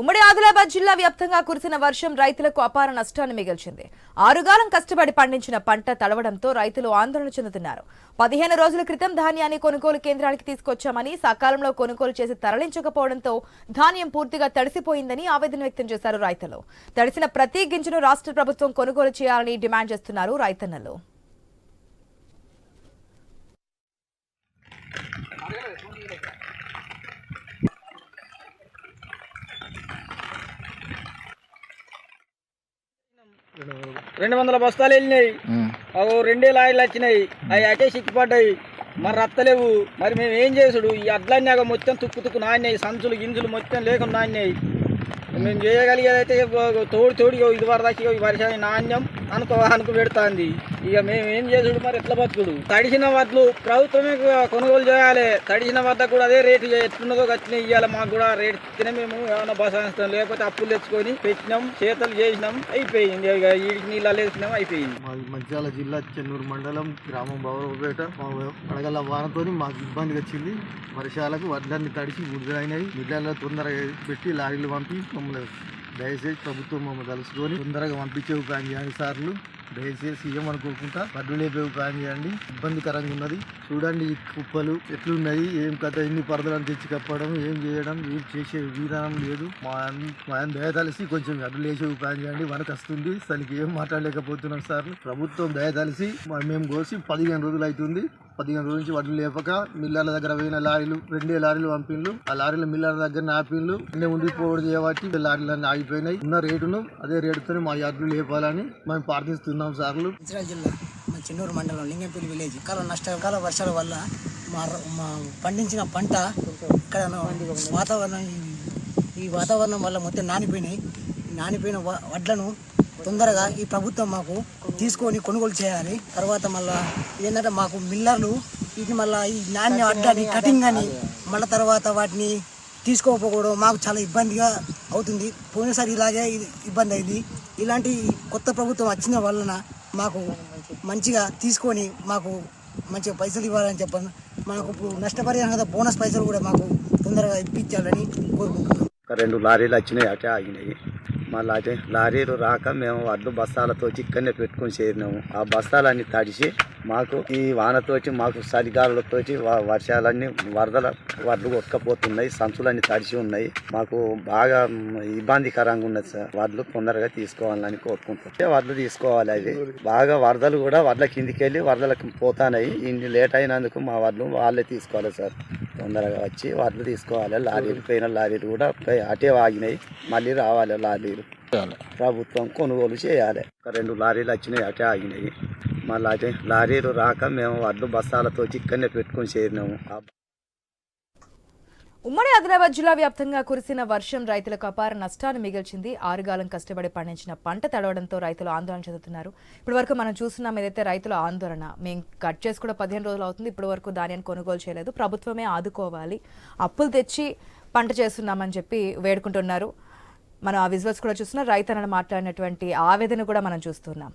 ఉమ్మడి ఆదిలాబాద్ జిల్లా వ్యాప్తంగా కురిసిన వర్షం రైతులకు అపార నష్టాన్ని మిగిల్చింది. ఆరుగాలం కష్టపడి పండించిన పంట తడవడంతో రైతులు ఆందోళన చెందుతున్నారు. పదిహేను రోజుల క్రితం ధాన్యాన్ని కొనుగోలు కేంద్రానికి తీసుకొచ్చామని సకాలంలో కొనుగోలు చేసి తరలించకపోవడంతో ధాన్యం పూర్తిగా తడిసిపోయిందని ఆవేదన వ్యక్తం చేశారు రైతులు. తడిసిన ప్రతి గింజను రాష్ట్ర ప్రభుత్వం కొనుగోలు చేయాలని డిమాండ్ చేస్తున్నారు రైతన్నలు. రెండు వందల బస్తాలు వెళ్ళినాయి. అవి రెండే లారీలు వచ్చినాయి. అవి అటే సిక్కిపడ్డాయి మరి రత్తలేవు. మరి మేము ఏం చేసుడు? ఈ అడ్లన్నీ మొత్తం తుక్కు తుక్కు నాణ్యాయి సంచులు గింజలు మొత్తం లేకుండా నాణ్యాయి మేము చేయగలిగేదైతే తోడు తోడు ఇది వరదాకి ఈ వర్షాన్ని నాణ్యం అనుకో అనుకు పెడుతుంది. ఇక మేము ఏం చేసుడు మరి ఎట్లా బతుకుడు? తడిసిన వడ్లు ప్రభుత్వమే కొనుగోలు చేయాలి. తడిసిన వద్ద కూడా అదే రేటు ఎట్లున్నదో గట్టిన ఇవ్వాలి మాకు కూడా రేటు ఇస్తేనే మేము ఏమైనా బసాయిస్తాం లేకపోతే అప్పులు తెచ్చుకొని పెట్టినాం చేతలు చేసినాం అయిపోయింది. ఇక ఈడికి నీళ్ళు వేసినాం అయిపోయింది. మాది మంచిర్యాల జిల్లా చెన్నూరు మండలం గ్రామం బాబుపేట మా పడగల వానతో మాకు ఇబ్బంది వచ్చింది. వర్షాలకు వడ్లన్నీ తడిసి బుడిదైనాయి. మిల్లర్లో తొందరగా పెట్టి లారీలు పంపి మమ్మల్ని దయచేసి ప్రభుత్వం మమ్మల్ని కలుసుకొని తొందరగా పంపించే ప్లాన్ చేయండి సార్లు. దయచేసి ఏమనుకోకుండా వడ్లు లేపే ప్లాన్ చేయండి. ఇబ్బందికరంగా ఉన్నది. చూడండి ఈ కుప్పలు ఎట్లున్నాయి ఏం కథ ఎన్ని పరదలను తెచ్చి కప్పడం ఏం చేయడం ఏం చేసే విధానం లేదు. మా మా ఆయన దయ తలిసి కొంచెం అడ్డు లేచే ఉపాయం చేయండి మనకు వస్తుంది. అసలుకి ఏం మాట్లాడలేకపోతున్నాం సార్. ప్రభుత్వం దయ తలిసి మేము కోసి పదిహేను రోజులు అవుతుంది పదిహేను రోజుల నుంచి వడ్లు లేపక మిల్లర్ల దగ్గర పోయిన లారీలు రెండే లారీలు పంపిండ్లు. ఆ లారీలు మిల్లర్ల దగ్గర ఆపిండ్లు. అన్నీ ఉండిపోవడం చేయబట్టి లారీలన్నీ ఆగిపోయినాయి. ఉన్న రేటును అదే రేటుతో మా యార్డులు లేపాలని మేము ప్రార్థిస్తున్నాం సార్లు. జిల్లా. చెన్నూరు మండలం లింగంపల్లి విలేజ్. కాల నష్టకాల వర్షాల వల్ల మా మా పండించిన పంట ఇక్కడ వాతావరణం ఈ- వాతావరణం వల్ల మొత్తం నానిపోయినాయి. నానిపోయిన వ- వడ్లను తొందరగా ఈ ప్రభుత్వం మాకు తీసుకొని కొనుగోలు చేయాలి. తర్వాత మళ్ళా ఏంటంటే మాకు మిల్లర్లు ఇది మళ్ళీ ఈ నాణ్య అడ్డని కటింగ్ అని మళ్ళీ తర్వాత వాటిని తీసుకోకపోవడం మాకు చాలా ఇబ్బందిగా అవుతుంది. పోయినసారి ఇలాగే ఇబ్బంది అయింది. ఇలాంటి కొత్త ప్రభుత్వం వచ్చిన వలన మాకు మంచిగా తీసుకొని మాకు మంచిగా పైసలు ఇవ్వాలని చెప్పాను మనకు ఇప్పుడు నష్టపరిహారం కదా బోనస్ పైసలు కూడా మాకు తొందరగా ఇప్పించాలని కోరుకుంటున్నాం. రెండు లారీలు వచ్చినాయి అటే ఆగినాయి. మళ్ళీ లారీ లారీలు రాక మేము వడ్లు బస్తాలతో ఇక్కడనే పెట్టుకొని చేరినాము. ఆ బస్తాలన్నీ తడిసి మాకు ఈ వానతోటి మాకు చలిగాలులతోటి వర్షాలన్నీ వరదల వడ్లు కొట్టుకపోతున్నాయి సంచులన్నీ తడిసి ఉన్నాయి. మాకు బాగా ఇబ్బందికరంగా ఉన్నది సార్. వడ్లు తొందరగా తీసుకోవాలని కోరుకుంటాం వడ్లు తీసుకోవాలి అవి? బాగా వరదలు కూడా వడ్ల కిందికి వెళ్ళి వరదలకు పోతానాయి ఇన్ని లేట్ అయినందుకు మా వడ్లు వాళ్ళే తీసుకోవాలి సార్. తొందరగా వచ్చి వడ్లు తీసుకోవాలి. లారీలు పోయిన లారీలు కూడా అటే ఆగినాయి. మళ్ళీ రావాలి లారీలు. ప్రభుత్వం కొనుగోలు చేయాలి. ఒక రెండు లారీలు వచ్చినాయి అటే ఆగినాయి. మళ్ళీ అదే లారీలు రాక మేము వడ్లు బస్తాలతో ఇక్కడనే పెట్టుకొని చేరినాము. ఉమ్మడి ఆదిలాబాద్ జిల్లా వ్యాప్తంగా కురిసిన వర్షం రైతులకు అపార నష్టాన్ని మిగిల్చింది. ఆరుగాలం కష్టపడి పండించిన పంట తడవడంతో రైతులు ఆందోళన చెందుతున్నారు. ఇప్పటి వరకు మనం చూస్తున్నాం ఏదైతే రైతుల ఆందోళన మేము కట్ చేసి కూడా పదిహేను రోజులు అవుతుంది. ఇప్పటి వరకు ధాన్యాన్ని కొనుగోలు చేయలేదు. ప్రభుత్వమే ఆదుకోవాలి. అప్పులు తెచ్చి పంట చేస్తున్నామని చెప్పి వేడుకుంటున్నారు. మనం ఆ విజువల్స్ కూడా చూస్తున్నాం. రైతన్నలు మాట్లాడినటువంటి ఆవేదన కూడా మనం చూస్తున్నాం.